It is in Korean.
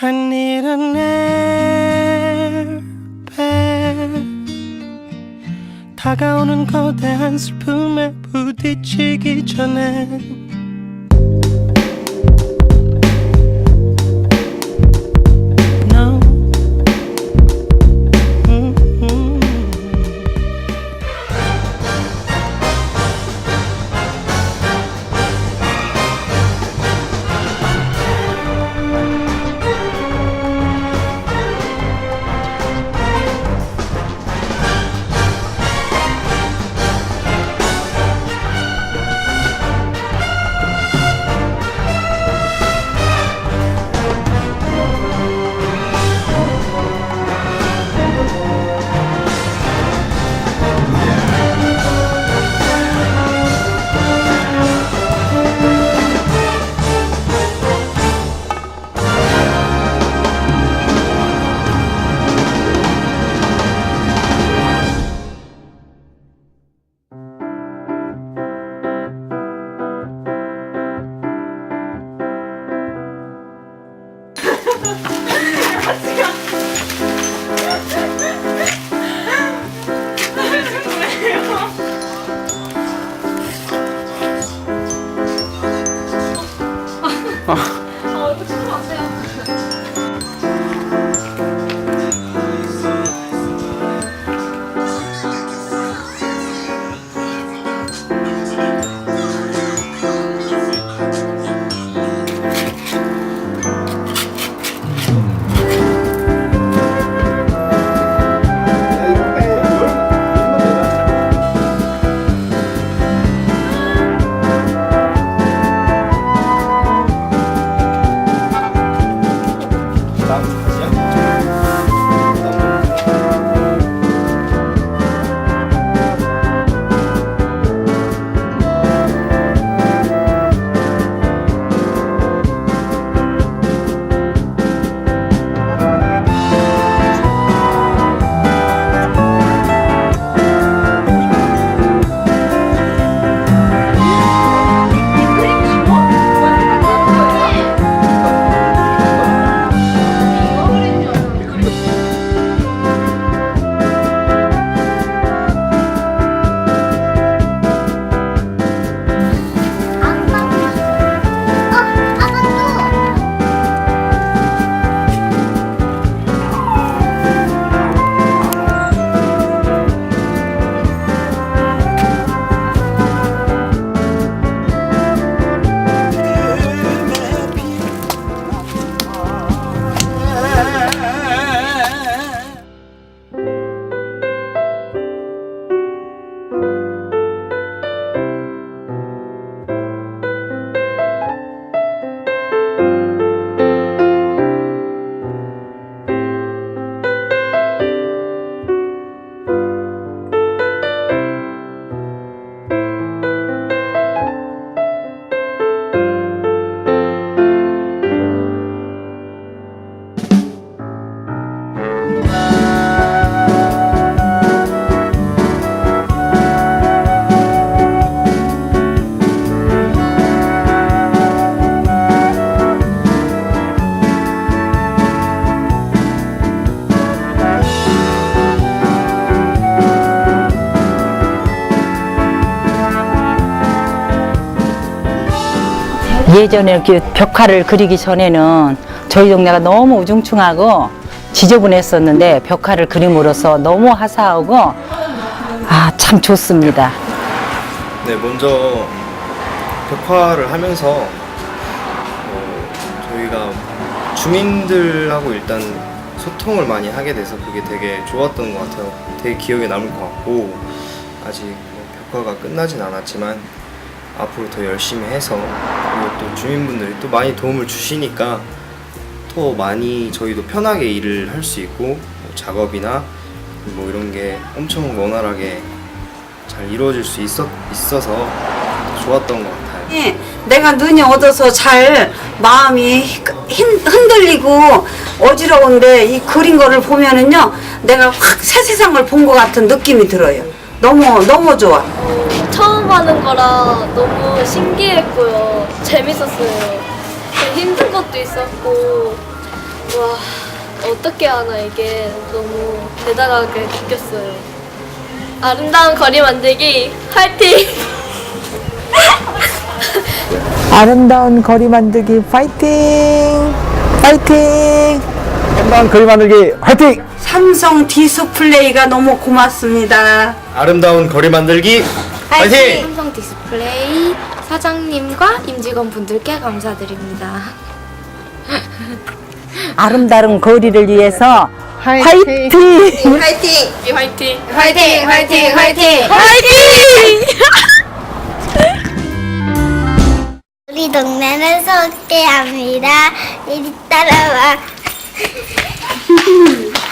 I need an airbag 다가오는 거대한 슬픔에 부딪히기 전에 예전에 이렇게 벽화를 그리기 전에는 저희 동네가 너무 우중충하고 지저분했었는데 벽화를 그림으로써 너무 화사하고 아 참 좋습니다. 네, 먼저 벽화를 하면서 어, 저희가 주민들하고 일단 소통을 많이 하게 돼서 그게 되게 좋았던 것 같아요. 되게 기억에 남을 것 같고 아직 뭐 벽화가 끝나진 않았지만 앞으로 더 열심히 해서 그리고 또 주민분들이 또 많이 도움을 주시니까 더 많이 저희도 편하게 일을 할 수 있고 뭐 작업이나 뭐 이런 게 엄청 원활하게 잘 이루어질 수 있었, 있어서 좋았던 것 같아요. 예, 내가 눈이 어두워서 잘 마음이 힘- 흔들리고 어지러운데 이 그린 거를 보면은요 내가 확 새 세상을 본 것 같은 느낌이 들어요. 너무 너무 좋아. 처음 하는 거라 너무 신기했고요. 재밌었어요. 좀 힘든 것도 있었고 와 어떻게 하나 이게 너무 대단하게 느꼈어요. 아름다운 거리 만들기 화이팅! 아름다운 거리 만들기 파이팅! 파이팅! 아름다운 그림 만들기 화이팅! 삼성 디스플레이가 너무 고맙습니다. 아름다운 거리 만들기 화이팅! 삼성 디스플레이 사장님과 임직원 분들께 감사드립니다. 아름다운 거리를 위해서 화이팅! 화이팅! 화이팅! 화이팅! 화이팅! 화이팅! 우리 동네는 소개합니다. 이리 따라와.